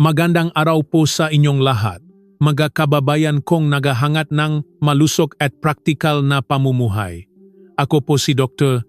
Magandang araw po sa inyong lahat. Mga kababayan kong nagahangat ng malusok at praktikal na pamumuhay. Ako po si Dr.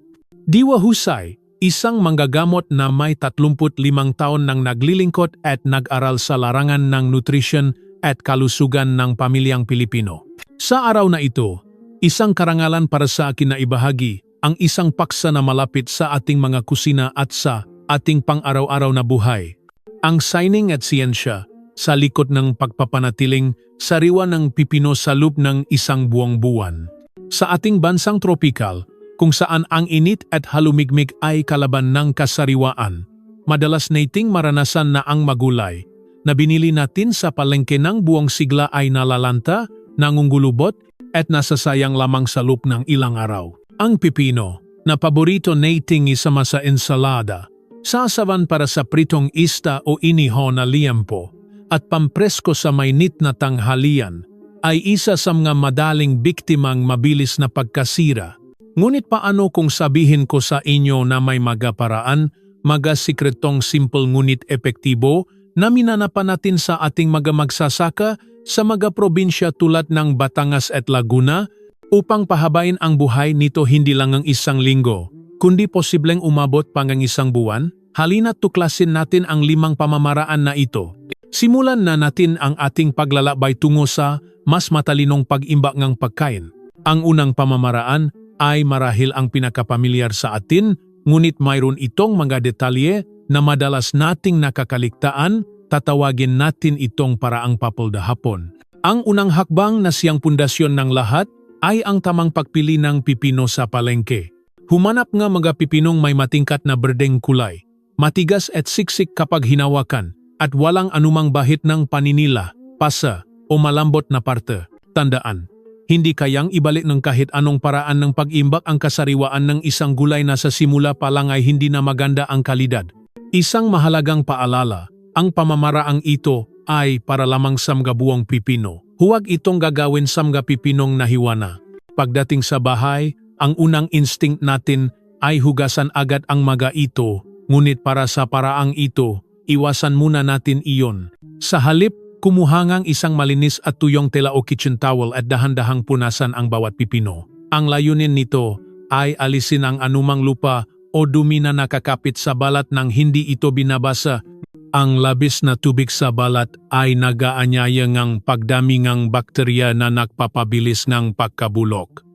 Diwa Husay, isang manggagamot na may 35 taon nang naglilingkod at nag-aral sa larangan ng nutrisyon at kalusugan ng pamilyang Pilipino. Sa araw na ito, isang karangalan para sa akin na ibahagi ang isang paksa na malapit sa ating mga kusina at sa ating pang-araw-araw na buhay. Ang signing at siyensya sa likod ng pagpapanatiling sariwa ng pipino sa loob ng isang buwang buwan. Sa ating bansang tropikal, kung saan ang init at halumigmig ay kalaban ng kasariwaan, madalas nating maranasan na ang magulay na binili natin sa palengke ng buong sigla ay nalalanta, nangungulubot, at nasasayang lamang sa loob ng ilang araw. Ang pipino, na paborito nating isama sa ensalada, sasaban para sa pritong ista o iniho na liempo, at pampresko sa mainit na tanghalian, ay isa sa mga madaling biktimang mabilis na pagkasira. Ngunit paano kung sabihin ko sa inyo na may magaparaan, magasikretong simple ngunit epektibo na minanapan natin sa ating mga magsasaka sa mga probinsya tulad ng Batangas at Laguna upang pahabain ang buhay nito hindi lang ang isang linggo, kundi posibleng umabot ang isang buwan? Halina't tuklasin natin ang limang pamamaraan na ito. Simulan na natin ang ating paglalakbay tungo sa mas matalinong pag-imbak ng pagkain. Ang unang pamamaraan ay marahil ang pinakapamilyar sa atin, ngunit mayroon itong mga detalye na madalas nating nakakaligtaan, tatawagin natin itong paraang papuldahapon. Ang unang hakbang na siyang pundasyon ng lahat ay ang tamang pagpili ng pipino sa palengke. Humanap nga mga pipinong may matingkat na berdeng kulay, matigas at siksik kapag hinawakan, at walang anumang bahit ng paninila, pasa, o malambot na parte. Tandaan, hindi kayang ibalik ng kahit anong paraan ng pag-imbak ang kasariwaan ng isang gulay na sa simula pa lang ay hindi na maganda ang kalidad. Isang mahalagang paalala, ang pamamaraang ito ay para lamang sa mga buwang pipino. Huwag itong gagawin sa mga pipinong nahiwana. Pagdating sa bahay, ang unang instinct natin ay hugasan agad ang mga ito, ngunit para sa paraang ito, iwasan muna natin iyon. Sa halip, kumuhangang isang malinis at tuyong tela o kitchen towel at dahan-dahang punasan ang bawat pipino. Ang layunin nito ay alisin ang anumang lupa o dumi na nakakapit sa balat nang hindi ito binabasa. Ang labis na tubig sa balat ay nagaanyaya ng pagdami ng bakterya na nagpapabilis ng pagkabulok.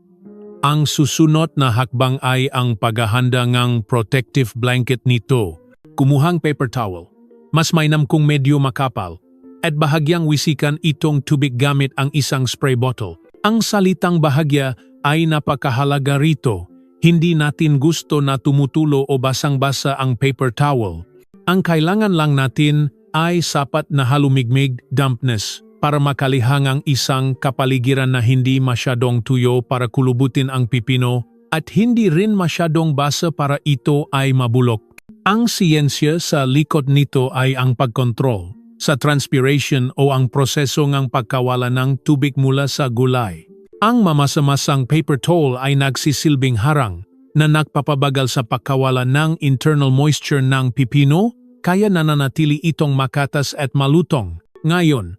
Ang susunod na hakbang ay ang paghahanda ng protective blanket nito. Kumuhang paper towel. Mas mainam kung medyo makapal. At bahagyang wisikan itong tubig gamit ang isang spray bottle. Ang salitang bahagya ay napakahalaga rito. Hindi natin gusto na tumutulo o basang-basa ang paper towel. Ang kailangan lang natin ay sapat na halumigmig dampness para makalihang ang isang kapaligiran na hindi masyadong tuyo para kulubutin ang pipino at hindi rin masyadong basa para ito ay mabulok. Ang siyensya sa likod nito ay ang pagkontrol sa transpiration o ang proseso ng pagkawala ng tubig mula sa gulay. Ang mamasamasang paper towel ay nagsisilbing harang na nagpapabagal sa pagkawala ng internal moisture ng pipino kaya nananatili itong makatas at malutong. Ngayon,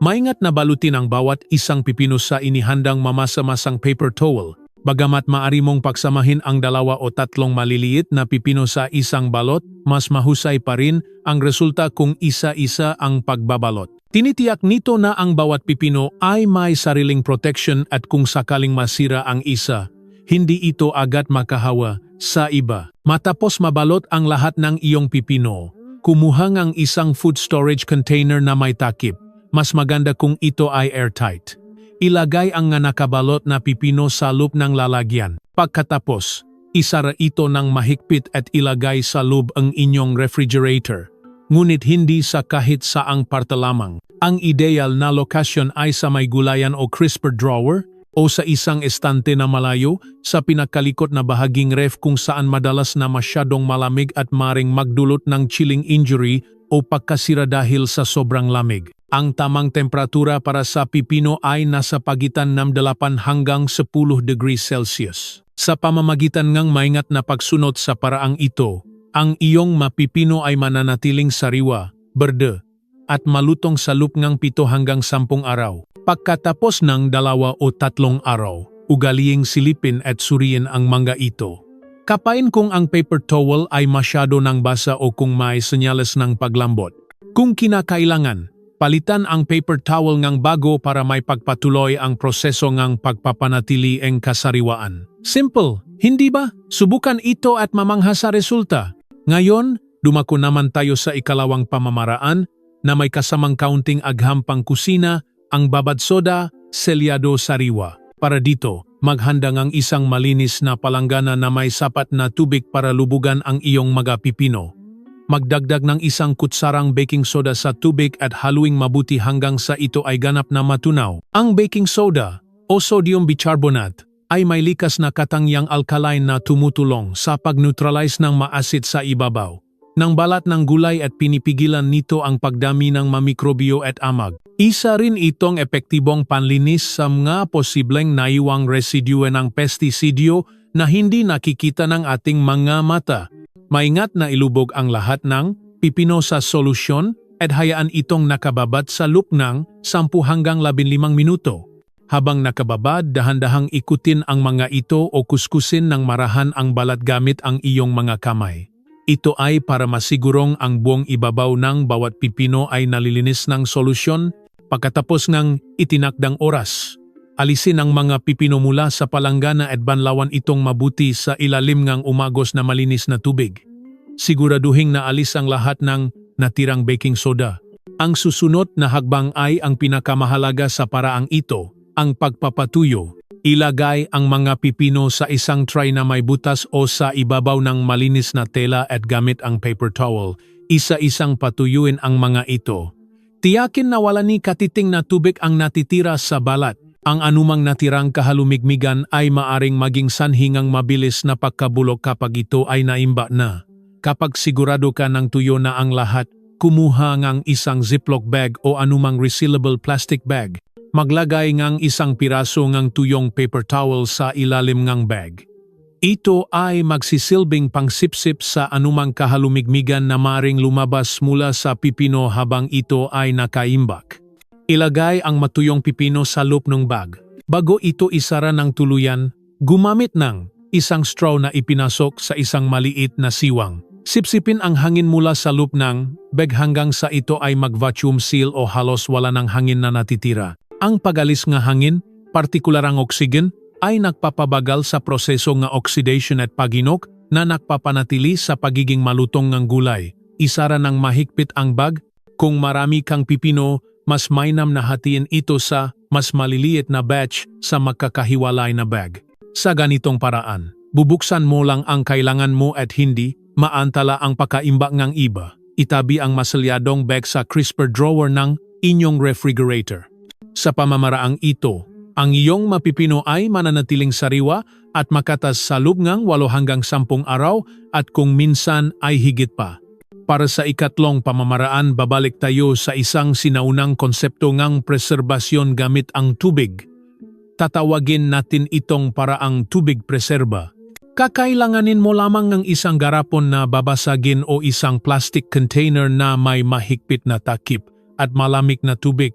Maingat na balutin ang bawat isang pipino sa inihandang mamasa-masang paper towel, bagamat maari mong pagsamahin ang dalawa o tatlong maliliit na pipino sa isang balot, mas mahusay pa rin ang resulta kung isa-isa ang pagbabalot. Tinitiyak nito na ang bawat pipino ay may sariling protection at kung sakaling masira ang isa, hindi ito agad makahawa sa iba. Matapos mabalot ang lahat ng iyong pipino, kumuhang ang isang food storage container na may takip mas maganda kung ito ay airtight. Ilagay ang nga nakabalot na pipino sa loob ng lalagyan. Pagkatapos, isara ito ng mahigpit at ilagay sa loob ang inyong refrigerator. Ngunit hindi sa kahit saang parte lamang. Ang ideal na lokasyon ay sa may gulayan o crisper drawer o sa isang estante na malayo sa pinakalikot na bahaging ref kung saan madalas na masyadong malamig at maring magdulot ng chilling injury o pagkasira dahil sa sobrang lamig. Ang tamang temperatura para sa pipino ay nasa pagitan ng 8 hanggang 10 degrees Celsius. Sa pamamagitan ng maingat na pagsunod sa paraang ito, ang iyong mapipino ay mananatiling sariwa, berde, at malutong sa loob ng pito hanggang sampung araw. Pagkatapos ng dalawa o tatlong araw, ugaliing silipin at suriin ang mga ito. Kapain kung ang paper towel ay masyado ng basa o kung may senyales ng paglambot. Kung kinakailangan, palitan ang paper towel ngang bago para may pagpatuloy ang proseso ngang pagpapanatili ang kasariwaan. Simple, hindi ba? Subukan ito at mamangha sa resulta. Ngayon, dumako naman tayo sa ikalawang pamamaraan na may kasamang kaunting agham pang kusina, ang babad soda, selyado sariwa. Para dito, maghanda ng isang malinis na palanggana na may sapat na tubig para lubugan ang iyong mga pipino. Magdagdag ng isang kutsarang baking soda sa tubig at haluing mabuti hanggang sa ito ay ganap na matunaw. Ang baking soda o sodium bicarbonate ay may likas na katangyang alkaline na tumutulong sa pag-neutralize ng maasid sa ibabaw ng balat ng gulay at pinipigilan nito ang pagdami ng mamikrobyo at amag. Isa rin itong epektibong panlinis sa mga posibleng naiwang residue ng pestisidyo na hindi nakikita ng ating mga mata. Maingat na ilubog ang lahat ng pipino sa solusyon at hayaan itong nakababad sa loop ng 10 hanggang 15 minuto. Habang nakababad, dahan-dahang ikutin ang mga ito o kuskusin ng marahan ang balat gamit ang iyong mga kamay. Ito ay para masigurong ang buong ibabaw ng bawat pipino ay nalilinis ng solusyon pagkatapos ng itinakdang oras. Alisin ang mga pipino mula sa palanggana at banlawan itong mabuti sa ilalim ng umagos na malinis na tubig. Siguraduhin na alis ang lahat ng natirang baking soda. Ang susunod na hagbang ay ang pinakamahalaga sa paraang ito, ang pagpapatuyo. Ilagay ang mga pipino sa isang tray na may butas o sa ibabaw ng malinis na tela at gamit ang paper towel. Isa-isang patuyuin ang mga ito. Tiyakin na wala ni katiting na tubig ang natitira sa balat. Ang anumang natirang kahalumigmigan ay maaring maging sanhingang mabilis na pagkabulok kapag ito ay naimba na. Kapag sigurado ka ng tuyo na ang lahat, kumuha ng isang ziplock bag o anumang resealable plastic bag. Maglagay ng isang piraso ng tuyong paper towel sa ilalim ng bag. Ito ay magsisilbing pangsipsip sa anumang kahalumigmigan na maring lumabas mula sa pipino habang ito ay nakaimbak. Ilagay ang matuyong pipino sa loob ng bag. Bago ito isara ng tuluyan, gumamit ng isang straw na ipinasok sa isang maliit na siwang. Sipsipin ang hangin mula sa loop ng bag hanggang sa ito ay mag-vacuum seal o halos wala ng hangin na natitira. Ang pagalis nga hangin, partikular ang oxygen, ay nagpapabagal sa proseso nga oxidation at paginok na nagpapanatili sa pagiging malutong ng gulay. Isara ng mahigpit ang bag, kung marami kang pipino, mas mainam na hatiin ito sa mas maliliit na batch sa magkakahiwalay na bag. Sa ganitong paraan, bubuksan mo lang ang kailangan mo at hindi maantala ang pakaimbak ng iba. Itabi ang masalyadong bag sa crisper drawer ng inyong refrigerator. Sa pamamaraang ito, ang iyong mapipino ay mananatiling sariwa at makatas sa loob ng 8 hanggang 10 araw at kung minsan ay higit pa. Para sa ikatlong pamamaraan, babalik tayo sa isang sinaunang konsepto ng preserbasyon gamit ang tubig. Tatawagin natin itong paraang tubig preserba. Kakailanganin mo lamang ng isang garapon na babasagin o isang plastic container na may mahigpit na takip at malamig na tubig.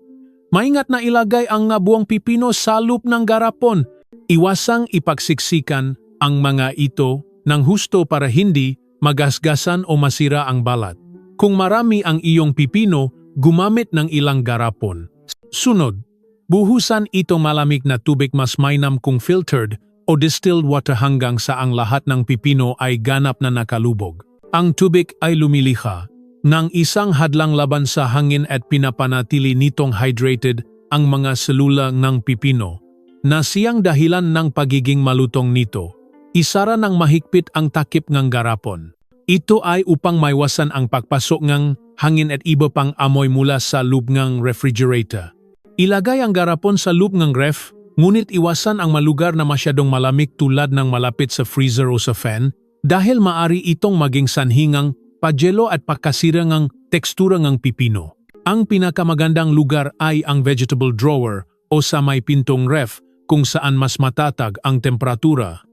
Maingat na ilagay ang buwang pipino sa loop ng garapon. Iwasang ipagsiksikan ang mga ito ng husto para hindi magasgasan o masira ang balat. Kung marami ang iyong pipino, gumamit ng ilang garapon. Sunod, buhusan ito malamig na tubig mas mainam kung filtered o distilled water hanggang sa ang lahat ng pipino ay ganap na nakalubog. Ang tubig ay lumiliha ng isang hadlang laban sa hangin at pinapanatili nitong hydrated ang mga selula ng pipino na siyang dahilan ng pagiging malutong nito. Isara ng mahigpit ang takip ng garapon. Ito ay upang maiwasan ang pagpasok ng hangin at iba pang amoy mula sa loob ng refrigerator. Ilagay ang garapon sa loob ng ref, ngunit iwasan ang malugar na masyadong malamig tulad ng malapit sa freezer o sa fan dahil maari itong maging sanhingang pajelo at pakasira ng tekstura ng pipino. Ang pinakamagandang lugar ay ang vegetable drawer o sa may pintong ref kung saan mas matatag ang temperatura.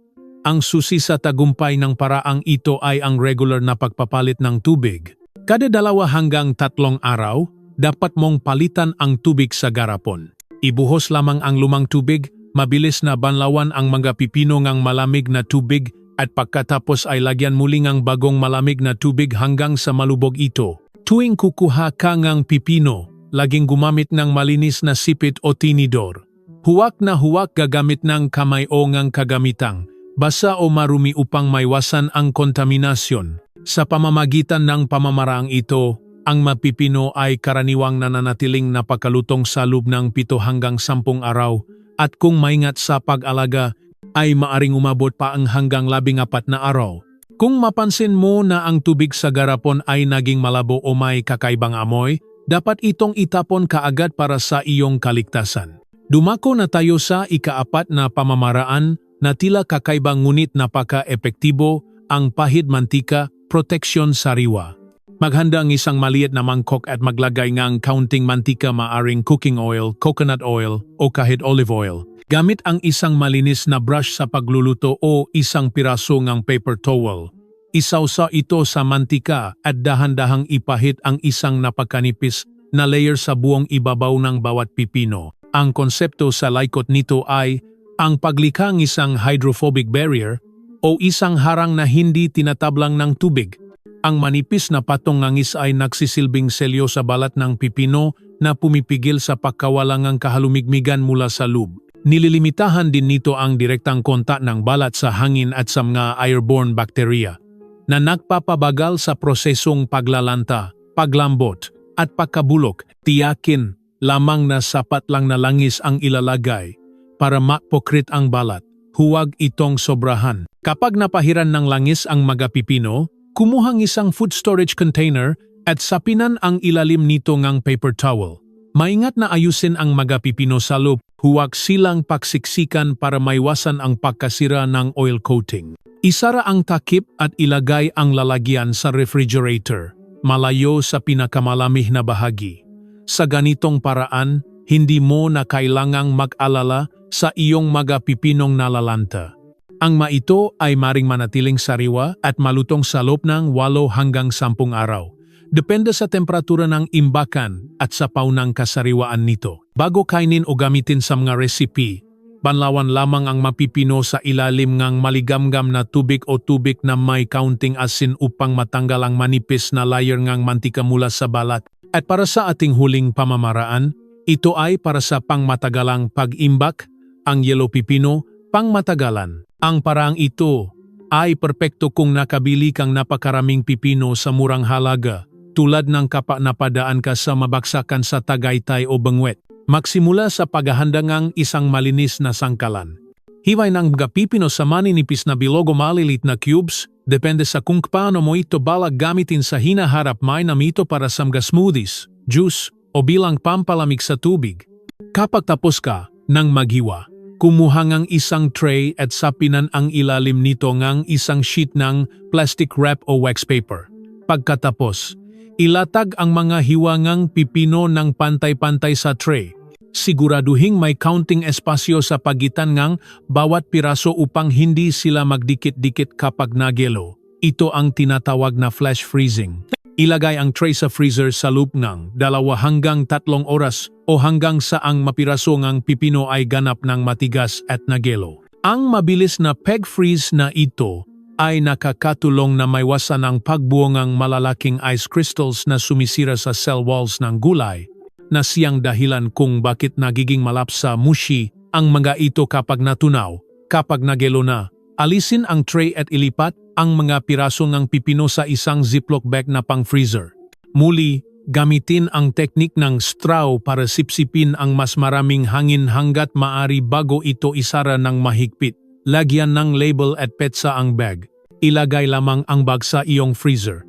Ang susi sa tagumpay ng paraang ito ay ang regular na pagpapalit ng tubig. Kada dalawa hanggang tatlong araw, dapat mong palitan ang tubig sa garapon. Ibuhos lamang ang lumang tubig, mabilis na banlawan ang mga pipino ngang malamig na tubig at pagkatapos ay lagyan muli ngang bagong malamig na tubig hanggang sa malubog ito. Tuwing kukuha ka ngang pipino, laging gumamit ng malinis na sipit o tinidor. Huwak na huwak gagamit ng kamay o ngang kagamitang, basa o marumi upang maiwasan ang kontaminasyon. Sa pamamagitan ng pamamaraang ito, ang mapipino ay karaniwang nananatiling napakalutong sa loob ng pito hanggang sampung araw at kung maingat sa pag-alaga ay maaring umabot pa ang hanggang labing apat na araw. Kung mapansin mo na ang tubig sa garapon ay naging malabo o may kakaibang amoy, dapat itong itapon kaagad para sa iyong kaligtasan. Dumako na tayo sa ikaapat na pamamaraan na tila kakaibang ngunit napaka-epektibo ang pahid mantika proteksyon sariwa. Maghanda ang isang maliit na mangkok at maglagay ng counting mantika maaring cooking oil, coconut oil o kahit olive oil. Gamit ang isang malinis na brush sa pagluluto o isang piraso ng paper towel. Isawsa ito sa mantika at dahan-dahang ipahit ang isang napakanipis na layer sa buong ibabaw ng bawat pipino. Ang konsepto sa laikot nito ay ang paglikha ng isang hydrophobic barrier o isang harang na hindi tinatablang ng tubig. Ang manipis na patong ngangis ay nagsisilbing selyo sa balat ng pipino na pumipigil sa pagkawalangang kahalumigmigan mula sa loob. Nililimitahan din nito ang direktang kontak ng balat sa hangin at sa mga airborne bacteria na nagpapabagal sa prosesong paglalanta, paglambot, at pagkabulok. Tiyakin lamang na sapat lang na langis ang ilalagay para mapokrit ang balat. Huwag itong sobrahan. Kapag napahiran ng langis ang mga pipino, kumuhang isang food storage container at sapinan ang ilalim nito ngang paper towel. Maingat na ayusin ang mga pipino sa loob, huwag silang paksiksikan para maiwasan ang pagkasira ng oil coating. Isara ang takip at ilagay ang lalagyan sa refrigerator, malayo sa pinakamalamig na bahagi. Sa ganitong paraan, hindi mo na kailangang mag-alala sa iyong mga pipinong nalalanta. Ang maito ay maring manatiling sariwa at malutong sa loob ng 8 hanggang 10 araw. Depende sa temperatura ng imbakan at sa paunang kasariwaan nito. Bago kainin o gamitin sa mga recipe, banlawan lamang ang mapipino sa ilalim ng maligamgam na tubig o tubig na may counting asin upang matanggal ang manipis na layer ng mantika mula sa balat. At para sa ating huling pamamaraan, ito ay para sa pangmatagalang pag-imbak, ang yellow pipino, pangmatagalan. Ang paraang ito ay perpekto kung nakabili kang napakaraming pipino sa murang halaga, tulad ng kapa napadaan ka sa mabaksakan sa Tagaytay o Benguet. Magsimula sa paghahanda ng isang malinis na sangkalan. Hiway ng mga pipino sa maninipis na bilog o malilit na cubes, depende sa kung paano mo ito balak gamitin sa hinaharap may namito para sa mga smoothies, juice, o bilang pampalamig sa tubig. Kapag tapos ka ng maghiwa, kumuha ng isang tray at sapinan ang ilalim nito ng isang sheet ng plastic wrap o wax paper. Pagkatapos, ilatag ang mga hiwangang pipino ng pantay-pantay sa tray. Siguraduhing may counting espasyo sa pagitan ng bawat piraso upang hindi sila magdikit-dikit kapag nagelo. Ito ang tinatawag na flash freezing. Ilagay ang tray sa freezer sa loob ng dalawa hanggang tatlong oras o hanggang sa ang mapiraso ng pipino ay ganap ng matigas at nagelo. Ang mabilis na peg freeze na ito ay nakakatulong na maiwasan ang pagbuo ng malalaking ice crystals na sumisira sa cell walls ng gulay na siyang dahilan kung bakit nagiging malapsa mushi ang mga ito kapag natunaw, kapag nagelo na. Alisin ang tray at ilipat ang mga piraso ng pipino sa isang ziploc bag na pang-freezer. Muli, gamitin ang teknik ng straw para sipsipin ang mas maraming hangin hanggat maari bago ito isara ng mahigpit. Lagyan ng label at petsa ang bag. Ilagay lamang ang bag sa iyong freezer.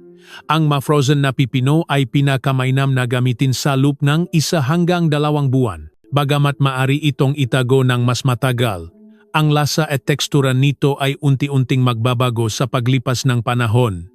Ang ma-frozen na pipino ay pinakamainam na gamitin sa loop ng isa hanggang dalawang buwan. Bagamat maari itong itago ng mas matagal, ang lasa at tekstura nito ay unti-unting magbabago sa paglipas ng panahon.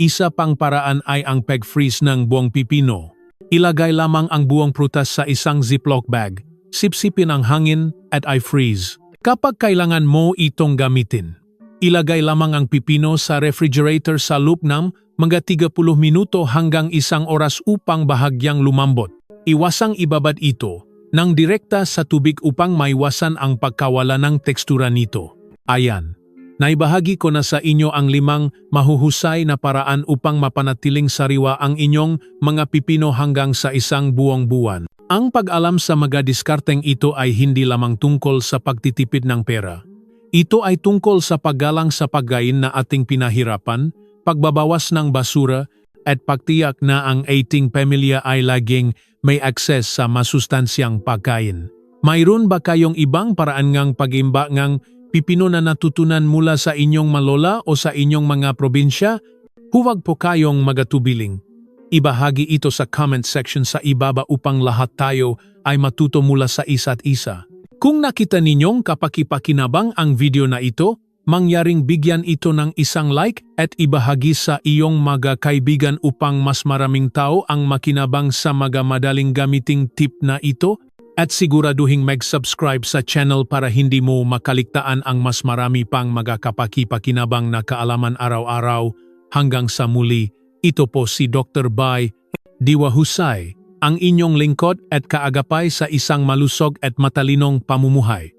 Isa pang paraan ay ang peg freeze ng buong pipino. Ilagay lamang ang buong prutas sa isang ziploc bag, sipsipin ang hangin at i-freeze. Kapag kailangan mo itong gamitin, ilagay lamang ang pipino sa refrigerator sa loob ng mga 30 minuto hanggang isang oras upang bahagyang lumambot. Iwasang ibabad ito ng direkta sa tubig upang maiwasan ang pagkawala ng tekstura nito. Ayan, naibahagi ko na sa inyo ang limang mahuhusay na paraan upang mapanatiling sariwa ang inyong mga pipino hanggang sa isang buong buwan. Ang pag-alam sa mga diskarteng ito ay hindi lamang tungkol sa pagtitipid ng pera. Ito ay tungkol sa paggalang sa pagkain na ating pinahirapan, pagbabawas ng basura, at pagtiyak na ang ating pamilya ay laging may akses sa masustansyang pagkain. Mayroon ba kayong ibang paraan ngang pag-imba ngang pipino na natutunan mula sa inyong malola o sa inyong mga probinsya? Huwag po kayong magatubiling. Ibahagi ito sa comment section sa ibaba upang lahat tayo ay matuto mula sa isa't isa. Kung nakita ninyong kapakipakinabang ang video na ito, mangyaring bigyan ito ng isang like at ibahagi sa iyong mga kaibigan upang mas maraming tao ang makinabang sa mga madaling gamiting tip na ito at siguraduhin mag-subscribe sa channel para hindi mo makaligtaan ang mas marami pang mga kapakipakinabang na kaalaman araw-araw. Hanggang sa muli, ito po si Dr. Bai Diwa Husay, ang inyong lingkod at kaagapay sa isang malusog at matalinong pamumuhay.